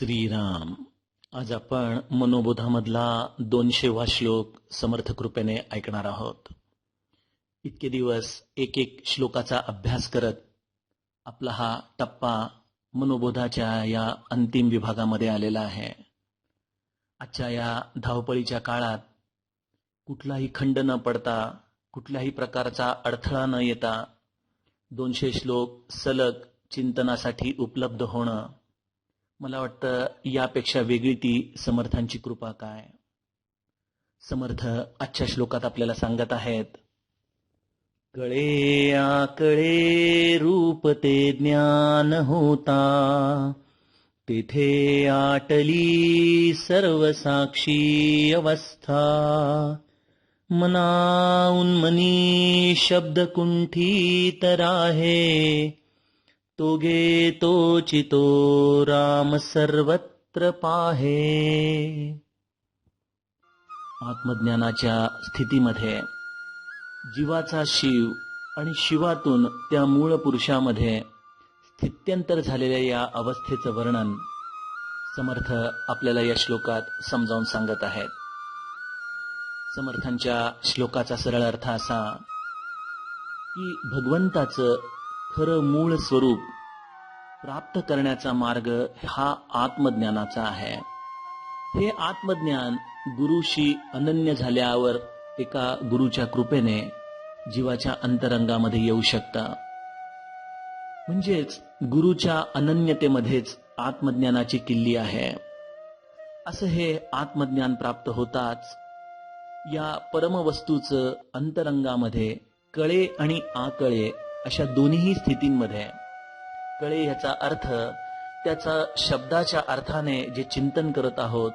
श्रीराम. आज आपण मनोबोधामधला दोनशेवा श्लोक समर्थ कृपेने ऐकणार आहोत. इतके दिवस एक एक श्लोकाचा अभ्यास करत आपला हा टप्पा मनोबोधाच्या या अंतिम विभागामध्ये आलेला आहे. आजच्या या धावपळीच्या काळात कुठलाही खंड न पडता कुठल्याही प्रकारचा अडथळा न येता दोनशे श्लोक सलग चिंतनासाठी उपलब्ध होणं मला वाटतं यापेक्षा वेगळी ती समर्थांची कृपा काय? समर्थ आजच्या श्लोकात आपल्याला सांगत आहेत कळे आकळे रूप ते ज्ञान होता तेथे आटली सर्व साक्षी अवस्था. मना उन्मनी शब्द कुंठित आहे तो गे तो चितो राम सर्वत्र पाहे. आत्मज्ञानाच्या स्थितीमध्ये जीवाचा शिव आणि शिवातून त्या मूळ पुरुषामध्ये स्थित्यंतर झालेल्या या अवस्थेचं वर्णन समर्थ आपल्याला या श्लोकात समजावून सांगत आहेत. समर्थांच्या श्लोकाचा सरळ अर्थ असा की भगवंताचं खरं मूळ स्वरूप प्राप्त करण्याचा मार्ग हा आत्मज्ञानाचा आहे. हे आत्मज्ञान गुरुशी अनन्य झाल्यावर एका गुरुच्या कृपेने जीवाच्या अंतरंगामध्ये येऊ शकतं. म्हणजेच गुरुच्या अनन्यतेमध्येच आत्मज्ञानाची किल्ली आहे. असं हे आत्मज्ञान प्राप्त होताच या परमवस्तूचं अंतरंगामध्ये कळे आणि आकळे अशा दोन्ही स्थितींमध्ये कळे ह्याचा अर्थ त्याचा शब्दाच्या अर्थाने जे चिंतन करत आहोत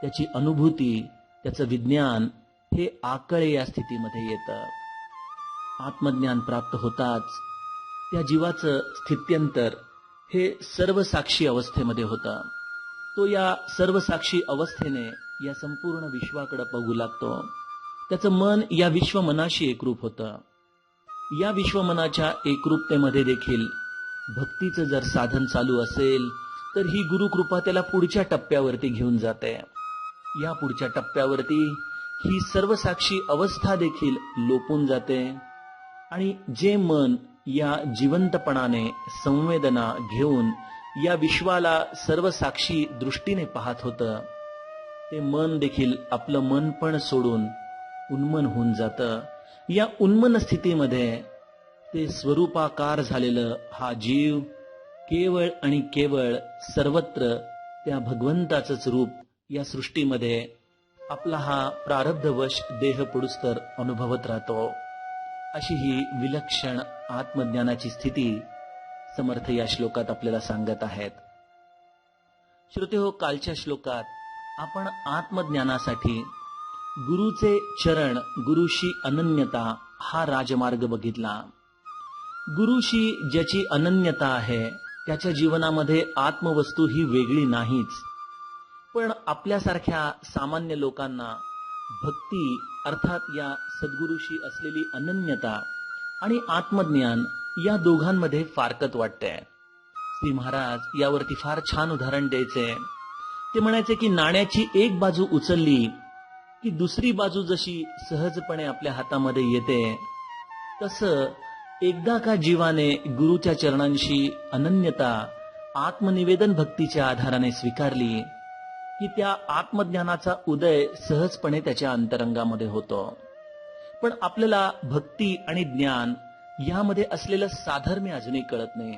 त्याची अनुभूती त्याचं विज्ञान हे आकळे या स्थितीमध्ये येतं. आत्मज्ञान प्राप्त होताच त्या जीवाचं स्थित्यंतर हे सर्वसाक्षी अवस्थेमध्ये होतं. तो या सर्वसाक्षी अवस्थेने या संपूर्ण विश्वाकडे बघू लागतो. त्याचं मन या विश्वमनाशी एकरूप होतं. या विश्वमनाच्या एकरूपतेमध्ये देखील भक्तीचं जर साधन चालू असेल तर ही गुरुकृपा त्याला पुढच्या टप्प्यावरती घेऊन जाते. या पुढच्या टप्प्यावरती ही सर्वसाक्षी अवस्था देखील लोपून जाते आणि जे मन या जिवंतपणाने संवेदना घेऊन या विश्वाला सर्वसाक्षी दृष्टीने पाहत होतं ते मन देखील आपलं मन पण सोडून उन्मन होऊन जातं. या उन्मन स्थितीमध्ये ते स्वरूपाकार झालेलं हा जीव केवळ आणि केवळ सर्वत्र त्या भगवंताचंच रूप या सृष्टीमध्ये आपला हा प्रारब्धवश देह पुडुस्तर अनुभवत राहतो. अशी ही विलक्षण आत्मज्ञानाची स्थिती समर्थ या श्लोकात आपल्याला सांगत आहेत. श्रोते हो कालच्या श्लोकात आपण आत्मज्ञानासाठी गुरुचे चरण गुरुशी अनन्यता हा राजमार्ग बघितला. गुरुशी ज्याची अनन्यता आहे त्याच्या जीवनामध्ये आत्मवस्तू ही वेगळी नाहीच. पण आपल्यासारख्या सामान्य लोकांना भक्ती अर्थात या सद्गुरूशी असलेली अनन्यता आणि आत्मज्ञान या दोघांमध्ये फारकत वाटते श्री महाराज यावरती फार छान उदाहरण द्यायचे ते म्हणायचे की नाण्याची एक बाजू उचलली की दुसरी बाजू जशी सहजपणे आपल्या हातामध्ये येते तसं एकदा का जीवाने गुरुच्या चरणांशी अनन्यता आत्मनिवेदन भक्तीच्या आधाराने स्वीकारली की त्या आत्मज्ञानाचा उदय सहजपणे त्याच्या अंतरंगामध्ये होतो. पण आपल्याला भक्ती आणि ज्ञान यामध्ये असलेलं साधर्म्य अजूनही कळत नाही.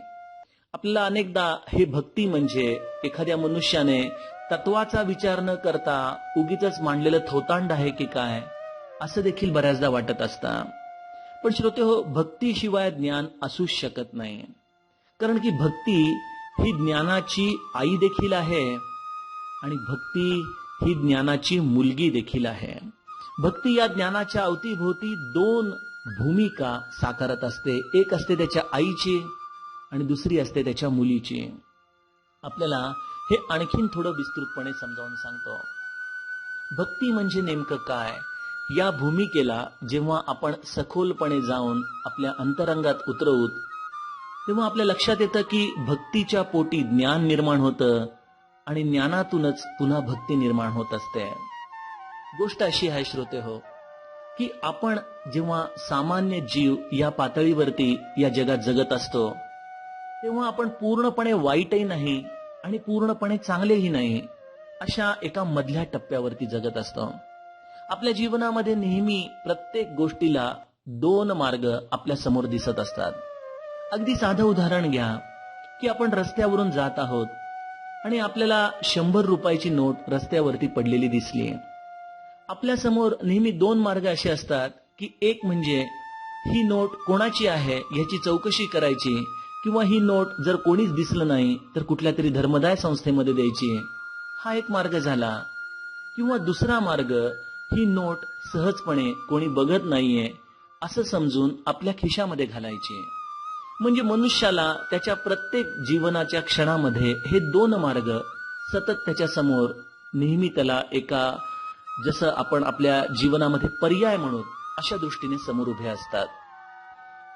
आपल्याला अनेकदा हे भक्ती म्हणजे एखाद्या मनुष्याने तत्वाचा विचार न करता उगीच मांडलेलं थोतांड आहे की काय असं देखील बऱ्याचदा वाटत असतं. पण श्रोते हो भक्तीशिवाय ज्ञान असूच शकत नाही. कारण की भक्ती ही ज्ञानाची आई देखील आहे आणि भक्ती ही ज्ञानाची मुलगी देखील आहे. भक्ती या ज्ञानाच्या अवतीभोवती दोन भूमिका साकारत असते. एक असते त्याच्या आईची आणि दुसरी असते त्याच्या मुलीची. आपल्याला हे आणखीन थोडं विस्तृतपणे समजावून सांगतो. भक्ती म्हणजे नेमकं काय? या भूमिकेला जेव्हा आपण सखोलपणे जाऊन आपल्या अंतरंगात उतरवूत तेव्हा आपल्या लक्षात येतं की भक्तीच्या पोटी ज्ञान निर्माण होतं आणि ज्ञानातूनच पुन्हा भक्ती निर्माण होत असते. गोष्ट अशी आहे श्रोते हो की आपण जेव्हा सामान्य जीव या पातळीवरती या जगात जगत असतो तेव्हा आपण पूर्णपणे वाईटही नाही आणि पूर्णपणे चांगलेही नाही अशा एका मधल्या टप्प्यावरती जगत असतो. आपल्या जीवनामध्ये नेहमी प्रत्येक गोष्टीला दोन मार्ग आपल्यासमोर दिसत असतात. अगदी साधं उदाहरण घ्या की आपण रस्त्यावरून जात आहोत आणि आपल्याला शंभर रुपयाची नोट रस्त्यावरती पडलेली दिसली आपल्यासमोर नेहमी दोन मार्ग असे असतात की एक म्हणजे ही नोट कोणाची आहे याची चौकशी करायची किंवा ही नोट जर कोणीच दिसलं नाही तर कुठल्या तरी धर्मदाय संस्थेमध्ये द्यायची हा एक मार्ग झाला. किंवा दुसरा मार्ग ही नोट सहजपणे कोणी बघत नाहीये असं समजून आपल्या खिशामध्ये घालायची म्हणजे मनुष्याला त्याच्या प्रत्येक जीवनाच्या क्षणामध्ये हे दोन मार्ग सतत त्याच्यासमोर नेहमी त्याला एका जसं आपण आपल्या जीवनामध्ये पर्याय म्हणून अशा दृष्टीने समोर उभे असतात.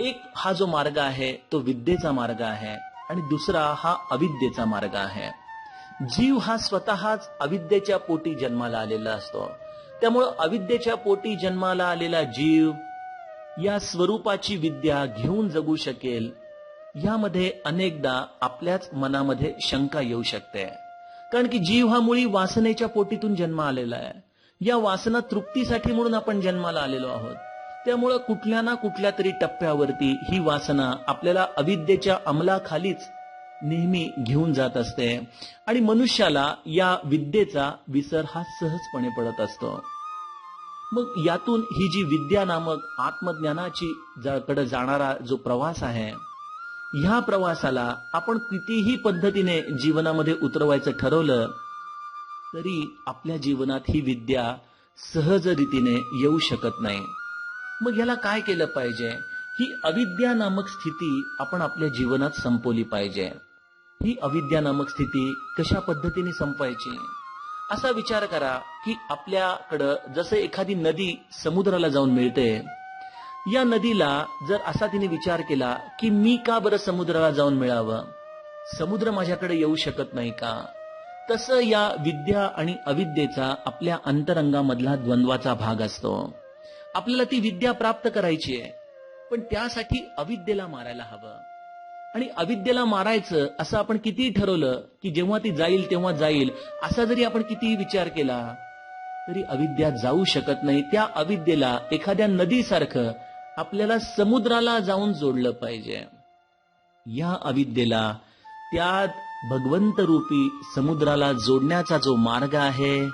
एक हा जो मार्ग आहे तो विद्येचा मार्ग आहे आणि दुसरा हा अविद्येचा मार्ग आहे. जीव हा स्वतःच अविद्येच्या पोटी जन्माला आलेला असतो. त्यामुळं अविद्येच्या पोटी जन्माला आलेला जीव या स्वरूपाची विद्या घेऊन जगू शकेल यामध्ये अनेकदा आपल्याच मनामध्ये शंका येऊ शकते. कारण की जीव हा मुळी वासनेच्या पोटीतून जन्म आलेला आहे. या वासना तृप्तीसाठी म्हणून आपण जन्माला आलेलो आहोत. त्यामुळं कुठल्या ना कुठल्या तरी टप्प्यावरती ही वासना आपल्याला अविद्येच्या अंमलाखालीच नेहमी घेऊन जात असते. आणि मनुष्याला या विद्येचा विसर हा सहजपणे पडत असतो. मग यातून ही जी विद्या नामक आत्मज्ञानाची कडे जाणारा जो प्रवास आहे ह्या प्रवासाला आपण कितीही पद्धतीने जीवनामध्ये उतरवायचं ठरवलं तरी आपल्या जीवनात ही विद्या सहज रीतीने येऊ शकत नाही. मग याला काय केलं पाहिजे? ही अविद्या नामक स्थिती आपण आपल्या जीवनात संपवली पाहिजे. ही अविद्या नामक स्थिती कशा पद्धतीने संपायची असा विचार करा की आपल्याकडं जसं एखादी नदी समुद्राला जाऊन मिळते या नदीला जर असा तिने विचार केला की मी का बरं समुद्राला जाऊन मिळावं? समुद्र माझ्याकडे येऊ शकत नाही का? तसं या विद्या आणि अविद्येचा आपल्या अंतरंगामधला द्वंद्वाचा भाग असतो. आपल्याला ती विद्या प्राप्त करायची आहे. पण त्यासाठी अविद्येला मारायला हवं. आणि अविद्येला मारायचं असं आपण कितीही ठरवलं की जेव्हा ती जाईल तेव्हा जाईल. असा जरी आपण कितीही विचार केला तरी अविद्या जाऊ शकत नाही. त्या अविद्येला एखाद्या नदीसारखं आपल्याला समुद्राला जाऊन जोडलं पाहिजे. या अविद्येला त्यात भगवंत रूपी समुद्राला जोडण्याचा जो मार्ग आहे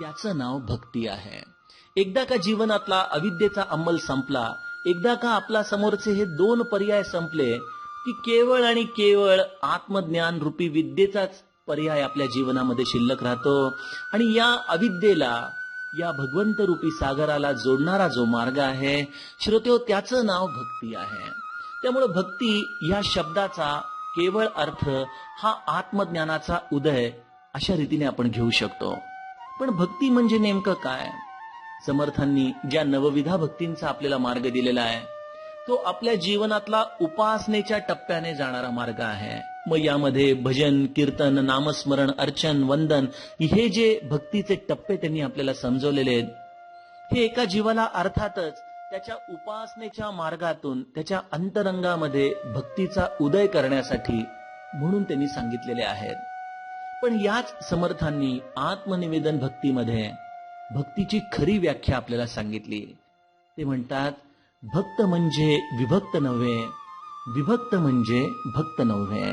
त्याचं नाव भक्ती आहे. एकदा का जीवनातला अविद्येचा अंमल संपला एकदा का आपला समोरचे हे दोन पर्याय संपले की केवळ आणि केवळ आत्मज्ञान रूपी विद्येचाच पर्याय आपल्या जीवनामध्ये शिल्लक राहतो. आणि या अविद्येला या भगवंत रूपी सागराला जोडणारा जो मार्ग आहे श्रोत्यो त्याचं नाव भक्ती आहे. त्यामुळे भक्ती या शब्दाचा केवळ अर्थ हा आत्मज्ञानाचा उदय अशा रीतीने आपण घेऊ शकतो. पण भक्ती म्हणजे नेमकं काय? समर्थांनी ज्या नवविधा भक्तींचा आपल्याला मार्ग दिलेला आहे तो आपल्या जीवनातला उपासनेच्या टप्प्याने जाणारा मार्ग आहे. मग यामध्ये भजन कीर्तन नामस्मरण अर्चन वंदन हे जे भक्तीचे टप्पे त्यांनी आपल्याला समजवलेले आहेत हे एका जीवाला अर्थातच त्याच्या उपासनेच्या मार्गातून त्याच्या अंतरंगामध्ये भक्तीचा उदय करण्यासाठी म्हणून त्यांनी सांगितलेले आहेत. पण याच समर्थांनी आत्मनिवेदन भक्तीमध्ये भक्तीची खरी व्याख्या आपल्याला सांगितली. ते म्हणतात भक्त म्हणजे विभक्त नव्हे विभक्त म्हणजे भक्त नव्हे.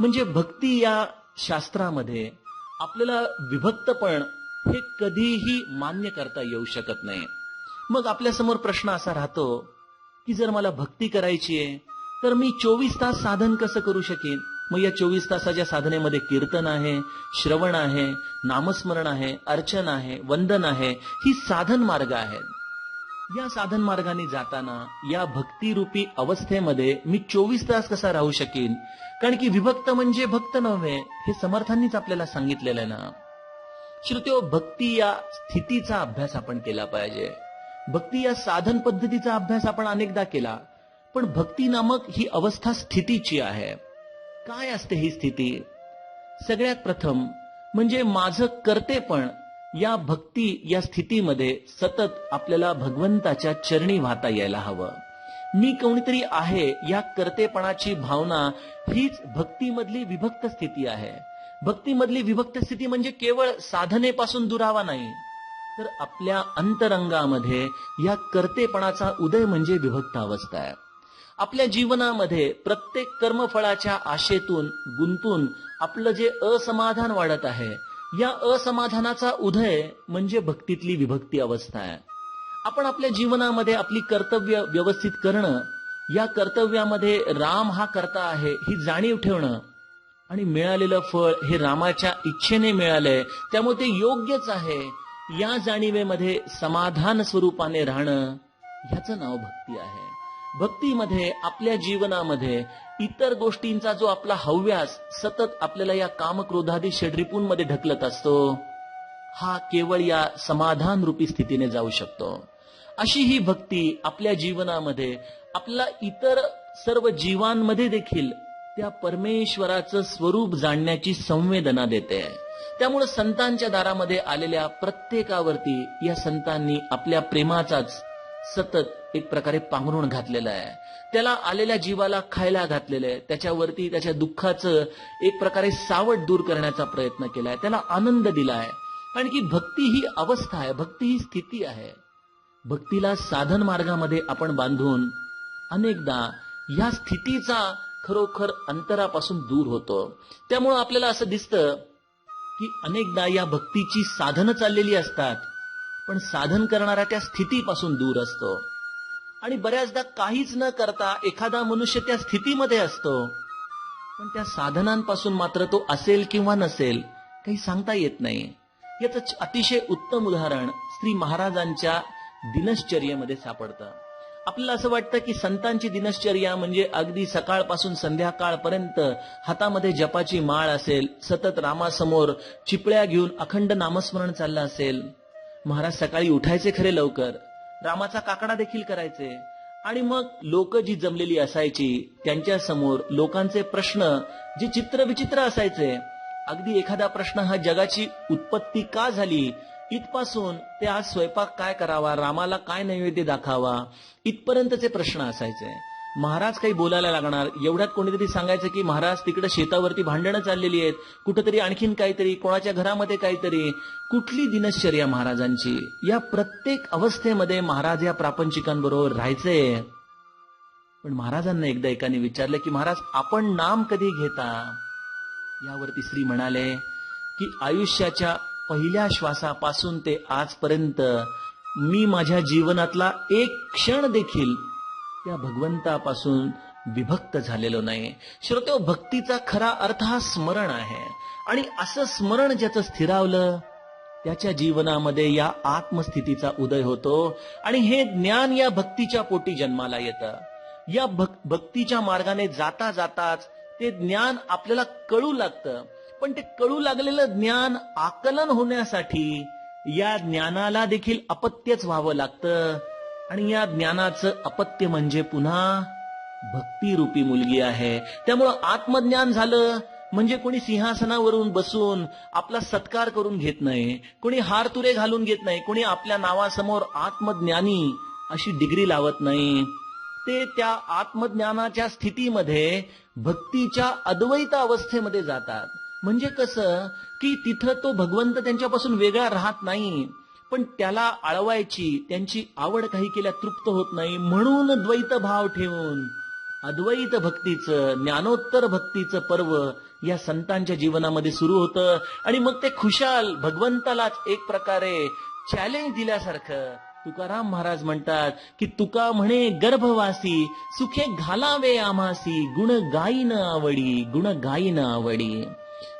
म्हणजे भक्ती या शास्त्रामध्ये आपल्याला विभक्तपण हे कधीही मान्य करता येऊ शकत नाही. मग आपल्यासमोर प्रश्न असा राहतो की जर मला भक्ती करायची आहे तर मी चोवीस तास साधन कसं करू शकेन? मग या चोवीस तासाच्या साधनेमध्ये कीर्तन आहे श्रवण आहे नामस्मरण आहे अर्चन आहे वंदन आहे ही साधन मार्ग आहेत. या साधन मार्गाने जाताना या भक्तिरूपी अवस्थेमध्ये मी चोवीस तास कसा राहू शकेन? कारण की विभक्त म्हणजे भक्त नव्हे हे समर्थांनीच आपल्याला सांगितलेलं आहे ना. श्रुत्यो भक्ती या स्थितीचा अभ्यास आपण केला पाहिजे. भक्ती या साधन पद्धतीचा अभ्यास आपण अनेकदा केला पण भक्ती नामक ही अवस्था स्थितीची आहे. काय असते ही स्थिती? सगळ्यात प्रथम म्हणजे माझं करतेपण या भक्ती या स्थितीमध्ये सतत आपल्याला भगवंताच्या चरणी वाहता यायला हवं. मी कोणीतरी आहे या कर्तेपणाची भावना हीच भक्तीमधली विभक्त स्थिती आहे. भक्तीमधली विभक्त स्थिती म्हणजे केवळ साधनेपासून दुरावा नाही. तर आपल्या अंतरंगामध्ये या कर्तेपणाचा उदय म्हणजे विभक्त अवस्था आहे. आपल्या जीवनामध्ये प्रत्येक कर्मफळाच्या आशेतून गुंतून आपलं जे असमाधान वाढत आहे या असमाधानाचा उदय म्हणजे भक्तीतली विभक्ती अवस्था आहे. आपण आपल्या जीवनामध्ये आपली कर्तव्य व्यवस्थित करणं या कर्तव्यामध्ये राम हा करता आहे ही जाणीव ठेवणं आणि मिळालेलं फळ हे रामाच्या इच्छेने मिळालंय त्यामुळे ते योग्यच आहे. या जाणीवेमध्ये समाधान स्वरूपाने राहणं ह्याचं नाव भक्ती आहे. भक्तीमध्ये आपल्या जीवनामध्ये इतर गोष्टींचा जो आपला हव्यास सतत आपल्याला या कामक्रोधादी षड्रिपूंमध्ये ढकलत असतो हा केवळ या समाधान रूपी स्थितीने जाऊ शकतो. अशी ही भक्ती आपल्या जीवनामध्ये आपला इतर सर्व जीवांमध्ये देखील त्या परमेश्वराचं स्वरूप जाणण्याची संवेदना देते. त्यामुळे संतांच्या दारामध्ये आलेल्या प्रत्येकावरती या संतांनी आपल्या प्रेमाचाच सतत एक प्रकारे पांघरून घातलेलं आहे. त्याला आलेल्या जीवाला खायला घातलेलं आहे. त्याच्यावरती त्याच्या दुःखाचं एक प्रकारे सावट दूर करण्याचा प्रयत्न केलाय त्याला आनंद दिलाय कारण की भक्ती ही अवस्था आहे. भक्ती ही स्थिती आहे. भक्तीला साधन मार्गामध्ये आपण बांधून अनेकदा या स्थितीचा खरोखर अंतरापासून दूर होतो. त्यामुळं आपल्याला असं दिसतं की अनेकदा या भक्तीची साधनं चाललेली असतात. पण साधन करणारा त्या स्थितीपासून दूर असतो. आणि बऱ्याचदा काहीच न करता एखादा मनुष्य त्या स्थितीमध्ये असतो. पण त्या साधनांपासून मात्र तो असेल किंवा नसेल काही सांगता येत नाही. याच अतिशय उत्तम उदाहरण श्री महाराजांच्या दिनश्चर्येमध्ये सापडतं. आपल्याला असं वाटतं की संतांची दिनश्चर्या म्हणजे अगदी सकाळपासून संध्याकाळपर्यंत हातामध्ये जपाची माळ असेल सतत रामासमोर चिपळ्या घेऊन अखंड नामस्मरण चाललं असेल. महाराज सकाळी उठायचे खरे लवकर. रामाचा काकडा देखील करायचे. आणि मग लोक जी जमलेली असायची त्यांच्यासमोर लोकांचे प्रश्न जे चित्र विचित्र असायचे. अगदी एखादा प्रश्न हा जगाची उत्पत्ती का झाली? इथपासून ते आज स्वयंपाक काय करावा? रामाला काय नैवेद्य दाखावा इथपर्यंतचे प्रश्न असायचे. महाराज काही बोलायला लागणार. एवढ्यात कोणीतरी सांगायचं की महाराज तिकडे शेतावरती भांडणं चाललेली आहेत. कुठंतरी आणखीन काहीतरी कोणाच्या घरामध्ये काहीतरी. कुठली दिनश्चर्या महाराजांची? या प्रत्येक अवस्थेमध्ये महाराज या प्रापंचिकांबरोबर राहायचे पण महाराजांना एकदा एकाने विचारलं की महाराज आपण नाम कधी घेता? यावरती श्री म्हणाले की आयुष्याच्या पहिल्या श्वासापासून ते आजपर्यंत मी माझ्या जीवनातला एक क्षण देखील त्या भगवंतापासून विभक्त झालेलो नाही. श्रोतो भक्तीचा खरा अर्थ हा स्मरण आहे. आणि असं स्मरण ज्याचं स्थिरावलं त्याच्या जीवनामध्ये या आत्मस्थितीचा उदय होतो. आणि हे ज्ञान या भक्तीच्या पोटी जन्माला येतं. या भक्तीच्या मार्गाने जाता जाताच ते ज्ञान आपल्याला कळू लागतं. पण ते कळू लागलेलं ज्ञान आकलन होण्यासाठी या ज्ञानाला देखील अपत्यच व्हावं लागतं. आणि या ज्ञानाचं अपत्य म्हणजे पुन्हा भक्तीरूपी मुलगी आहे. त्यामुळं आत्मज्ञान झालं म्हणजे कोणी सिंहासनावरून बसून आपला सत्कार करून घेत नाही कोणी हार तुरे घालून घेत नाही कोणी आपल्या नावासमोर आत्मज्ञानी अशी डिग्री लावत नाही. ते त्या आत्मज्ञानाच्या स्थितीमध्ये भक्तीच्या अद्वैत अवस्थेमध्ये जातात. म्हणजे कसं की तिथं तो भगवंत त्यांच्यापासून वेगळा राहत नाही. पण त्याला आळवायची त्यांची आवड काही केल्या तृप्त होत नाही म्हणून द्वैत भाव ठेवून अद्वैत भक्तीचं ज्ञानोत्तर भक्तीचं पर्व या संतांच्या जीवनामध्ये सुरू होतं. आणि मग ते खुशाल भगवंतालाच एक प्रकारे चॅलेंज दिल्यासारखं तुकाराम महाराज म्हणतात की तुका म्हणे गर्भवासी सुखे घालावे आमासी गुण गाईन आवडी गुण गाईन आवडी.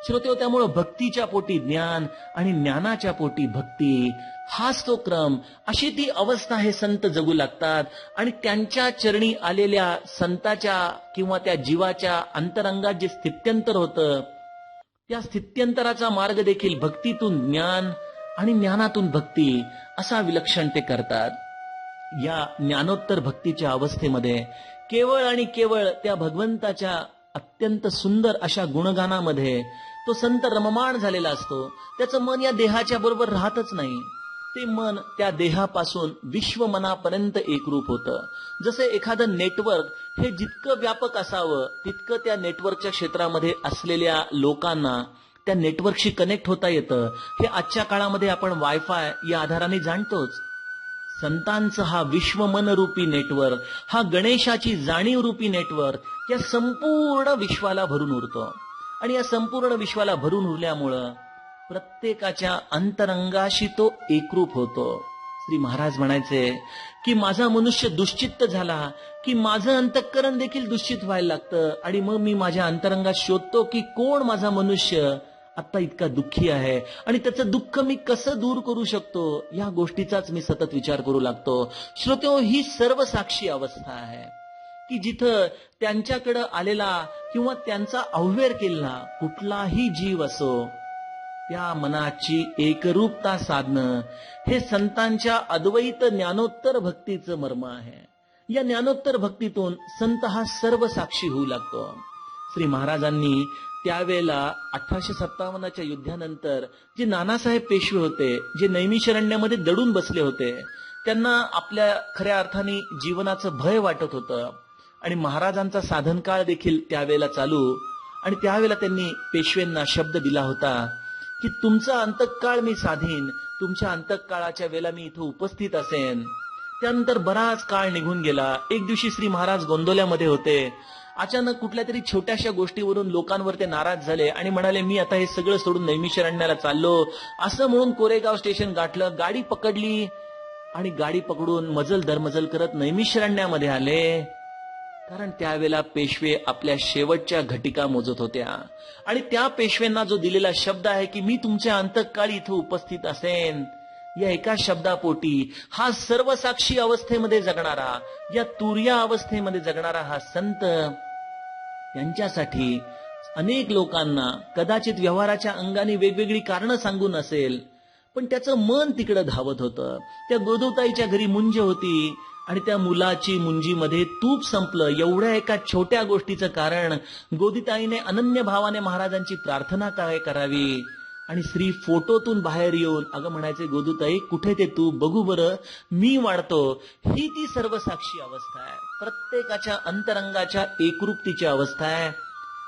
श्रोते हो, त्यामुळं भक्तीच्या पोटी ज्ञान आणि ज्ञानाच्या पोटी भक्ती हाच तो क्रम. अशी ती अवस्था हे संत जगू लागतात. आणि त्यांच्या चरणी आलेल्या संताच्या किंवा त्या जीवाच्या अंतरंगात जे स्थित्यंतर होतं त्या स्थित्यंतराचा मार्ग देखील भक्तीतून ज्ञान आणि ज्ञानातून भक्ती असा विलक्षण ते करतात. या ज्ञानोत्तर भक्तीच्या अवस्थेमध्ये केवळ आणि केवळ त्या भगवंताच्या अत्यंत सुंदर अशा गुणगानामध्ये तो संत रममाण झालेला असतो. त्याचं मन या देहाच्या बरोबर राहतच नाही. ते मन त्या देहापासून विश्वमनापर्यंत एकरूप होतं. जसे एखादं नेटवर्क हे जितकं व्यापक असावं तितकं त्या नेटवर्कच्या क्षेत्रामध्ये असलेल्या लोकांना त्या नेटवर्कशी कनेक्ट होता येतं. हे आजच्या काळामध्ये आपण वायफाय या आधाराने जाणतोच. संतांचं हा विश्वमन रूपी नेटवर्क हा गणेशाची जाणीव रूपी नेटवर्क या संपूर्ण विश्वाला भरून उरतो. आणि या संपूर्ण विश्वाला भरून उरल्यामुळं प्रत्येकाच्या अंतरंगाशी तो एकरूप होतो. श्री महाराज म्हणायचे की माझा मनुष्य दुश्चित्त झाला की माझं अंतःकरण देखील दुश्चित व्हायला लागतं आणि मग मी माझ्या अंतरंगात शोधतो की कोण माझा मनुष्य आता इतका दुःखी आहे आणि त्याचं दुःख मी कसं दूर करू शकतो? या गोष्टीचाच मी सतत विचार करू लागतो. श्रोतो ही सर्व साक्षी अवस्था आहे. की जिथं त्यांच्याकडं आलेला किंवा त्यांचा अव्यर केलेला कुठलाही जीव असो त्या मनाची एकरूपता साधणं हे संतांच्या अद्वैत ज्ञानोत्तर भक्तीचं मर्म आहे. या ज्ञानोत्तर भक्तीतून संत हा सर्व साक्षी होऊ लागतो. श्री महाराजांनी त्यावेळेला अठराशे सत्तावन्नच्या युद्धानंतर जे नानासाहेब पेशवे होते जे नैमिशरण्यामध्ये दडून बसले होते त्यांना आपल्या खऱ्या अर्थाने जीवनाचं भय वाटत होतं. आणि महाराजांचा साधन काळ देखील त्यावेळेला चालू. आणि त्यावेळेला त्यांनी पेशवेंना शब्द दिला होता की तुमचा अंतकाळ मी साधीन तुमच्या अंतकाळाच्या वेळेला मी इथं उपस्थित असेन. त्यानंतर बराच काळ निघून गेला. एक दिवशी श्री महाराज गोंदोल्यामध्ये होते. अचानक कुठल्या तरी छोट्याशा गोष्टीवरून लोकांवर ते नाराज झाले आणि म्हणाले मी आता हे सगळं सोडून नैमिषरण्याला चाललो. असं म्हणून कोरेगाव स्टेशन गाठलं गाडी पकडली आणि गाडी पकडून मजल दरमजल करत नैमिषरण्यामध्ये आले. कारण त्यावेळेला पेशवे आपल्या शेवटच्या घटिका मोजत होत्या. आणि त्या पेशव्यांना जो दिलेला शब्द आहे की मी तुमच्या अंतकाळी इथं उपस्थित असेन या एका शब्दापोटी हा सर्व साक्षी अवस्थेमध्ये जगणारा या तुर्या अवस्थेमध्ये जगणारा हा संत त्यांच्यासाठी अनेक लोकांना कदाचित व्यवहाराच्या अंगाने वेगवेगळी कारणं सांगून असेल पण त्याचं मन तिकडं धावत होतं. त्या गोदवताईच्या घरी मुंज होती आणि त्या मुलाची मुंजीमध्ये तूप संपलं. एवढ्या एका छोट्या गोष्टीचं कारण गोदिताईने अनन्य भावाने महाराजांची प्रार्थना काय करावी? आणि श्री फोटोतून बाहेर येऊन अगं म्हणायचे गोदुताई कुठे ते तू बघू बरं. मी वाढतो. ही ती सर्वसाक्षी अवस्था आहे. प्रत्येकाच्या अंतरंगाच्या एकरूपतीची अवस्था आहे.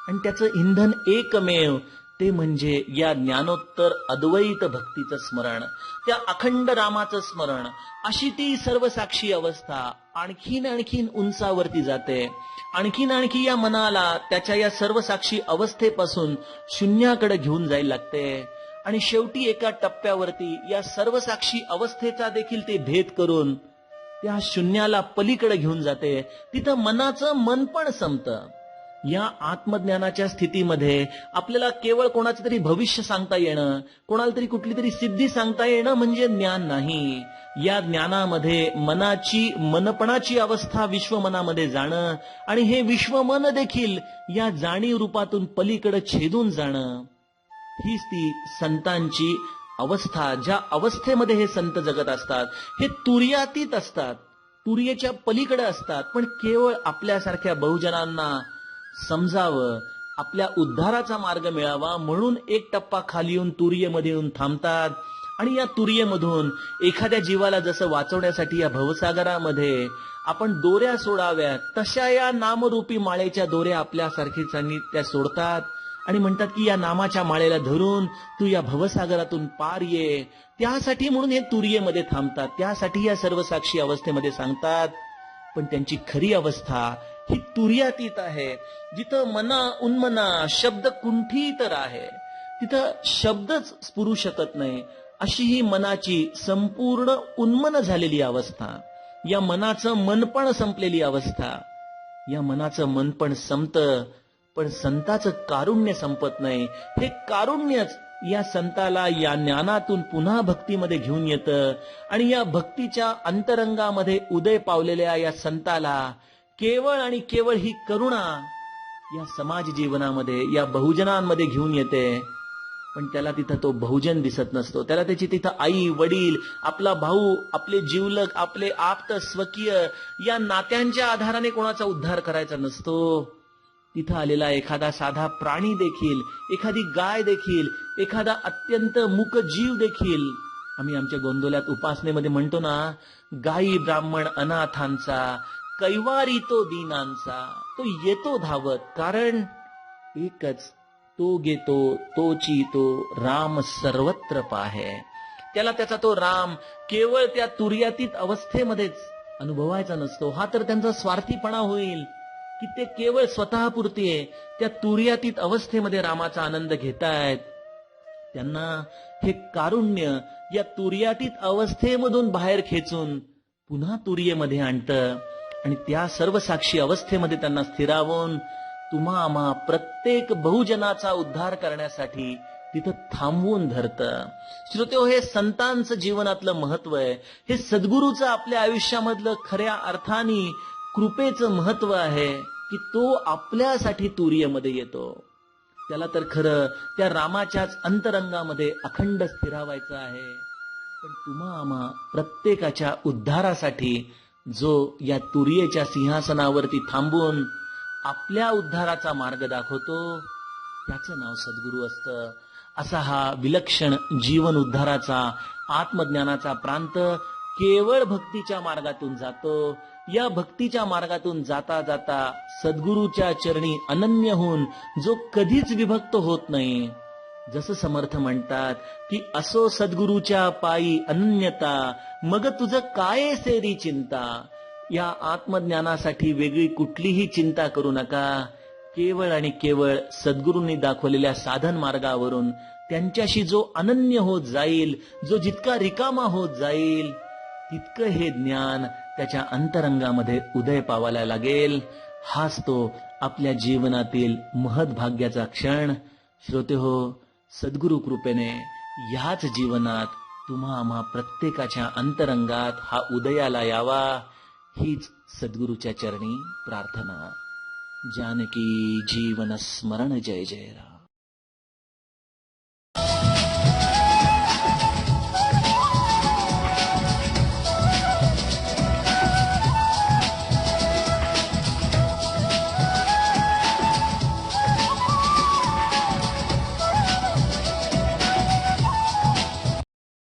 आणि त्याचं इंधन एकमेव. ते म्हणजे या ज्ञानोत्तर अद्वैत भक्तीचं स्मरण त्या अखंड रामाचं स्मरण अशी ती सर्वसाक्षी अवस्था आणखीन आणखीन उंचावरती जाते. आणखीन आणखी या मनाला त्याच्या या सर्वसाक्षी अवस्थेपासून शून्याकडे घेऊन जायला लागते. आणि शेवटी एका टप्प्यावरती या सर्वसाक्षी अवस्थेचा देखील ते भेद करून त्या शून्याला पलीकडे घेऊन जाते. तिथं मनाचं मन पण संपतं. या आत्मज्ञानाच्या स्थितीमध्ये आपल्याला केवळ कोणाचं तरी भविष्य सांगता येणं कोणाला तरी कुठली तरी सिद्धी सांगता येणं म्हणजे ज्ञान नाही. या ज्ञानामध्ये मनाची मनपणाची अवस्था विश्वमनामध्ये जाणं आणि हे विश्वमन देखील या जाणीव रूपातून पलीकडे छेदून जाणं. हीच ती संतांची अवस्था ज्या अवस्थेमध्ये हे संत जगत असतात. हे तुर्यातीत असतात. तुर्येच्या पलीकडे असतात. पण केवळ आपल्यासारख्या बहुजनांना समजावं आपल्या उद्धाराचा मार्ग मिळावा म्हणून एक टप्पा खाली येऊन तुर्येमध्ये येऊन थांबतात. आणि या तुरीयेमधून एखाद्या जीवाला जसं वाचवण्यासाठी या भवसागरामध्ये आपण दोऱ्या सोडाव्यात तशा या नामरूपी माळेच्या दोऱ्या आपल्यासारखीचांनी त्या सोडतात. आणि म्हणतात की या नामाच्या माळेला धरून तू या भवसागरातून पार ये. त्यासाठी म्हणून हे तुर्येमध्ये थांबतात. त्यासाठी या सर्व साक्षी अवस्थेमध्ये सांगतात. पण त्यांची खरी अवस्था ही तुर्यातीत आहे. जिथं मना उन्मना शब्द कुंठी तर आहे तिथं शब्दच स्फुरू शकत नाही. अशी ही मनाची संपूर्ण उन्मन झालेली अवस्था. या मनाचं मनपण संपलेली अवस्था. या मनाचं मनपण संपत पण संताचं कारुण्य संपत नाही. हे कारुण्यच या संताला या ज्ञानातून पुन्हा भक्तीमध्ये घेऊन येतं. आणि या भक्तीच्या अंतरंगामध्ये उदय पावलेल्या या संताला केवळ आणि केवळ ही करुणा या समाज जीवनामध्ये या बहुजनांमध्ये घेऊन येते. पण त्याला तिथं तो बहुजन दिसत नसतो. त्याला त्याची तिथं आई वडील आपला भाऊ आपले जीवलक आपले आप्त स्वकीय या नात्यांच्या आधाराने कोणाचा उद्धार करायचा नसतो. तिथं आलेला एखादा साधा प्राणी देखील एखादी गाय देखील एखादा अत्यंत मुक जीव देखील. आम्ही आमच्या गोंदोल्यात उपासनेमध्ये म्हणतो ना गायी ब्राह्मण अनाथांचा कैवारी तो दीनांचा तो येतो धावत कारण एकच तो घेतो तोची तो राम सर्वत्र पाहे. त्याला त्याचा तो राम केवळ त्या तुर्यातीत अवस्थेमध्येच अनुभवायचा नसतो. हा तर त्यांचा स्वार्थीपणा होईल की ते केवळ स्वतःपुरती आहे. त्या तुर्यातीत अवस्थेमध्ये रामाचा आनंद घेतायत. त्यांना हे कारुण्य या तुर्यातीत अवस्थेमधून बाहेर खेचून पुन्हा तुर्येमध्ये आणतं. आणि त्या सर्व साक्षी अवस्थेमध्ये त्यांना स्थिरावून तुम्हा आम्हा प्रत्येक बहुजनाचा उद्धार करण्यासाठी तिथं थांबवून धरतं. श्रोते हे संतांचं जीवनातलं महत्त्व आहे. हे सद्गुरूचं आपल्या आयुष्यामधलं खऱ्या अर्थाने कृपेचं महत्त्व आहे की तो आपल्यासाठी तुरीयमध्ये येतो. त्याला तर खरं त्या रामाच्याच अंतरंगामध्ये अखंड स्थिरावायचं आहे. पण तुम्हा आम्हा प्रत्येकाच्या उद्धारासाठी जो या तुर्येच्या सिंहासनावरती थांबून आपल्या उद्धाराचा मार्ग दाखवतो त्याचं नाव सद्गुरू असतं. असा हा विलक्षण जीवन उद्धाराचा आत्मज्ञानाचा प्रांत केवळ भक्तीच्या मार्गातून जातो. या भक्तीच्या मार्गातून जाता जाता सद्गुरूच्या चरणी अनन्य होऊन जो कधीच विभक्त होत नाही जसं समर्थ म्हणतात की असो सद्गुरूच्या पायी अनन्यता मग तुझं काय सेरी चिंता? या आत्मज्ञानासाठी वेगळी कुठलीही चिंता करू नका. केवळ आणि केवळ सद्गुरूंनी दाखवलेल्या साधन मार्गावरून त्यांच्याशी जो अनन्य होत जाईल जो जितका रिकामा होत जाईल तितकं हे ज्ञान त्याच्या अंतरंगामध्ये उदय पावायला लागेल. हाच तो आपल्या जीवनातील महद्भाग्याचा क्षण. श्रोते हो सद्गुरु कृपेने ह्याच जीवनात तुम्हा आम्हा प्रत्येकाच्या अंतरंगात हा उदयाला यावा हीच सद्गुरूच्या चरणी प्रार्थना. जानकी जीवन स्मरण जय जय राम.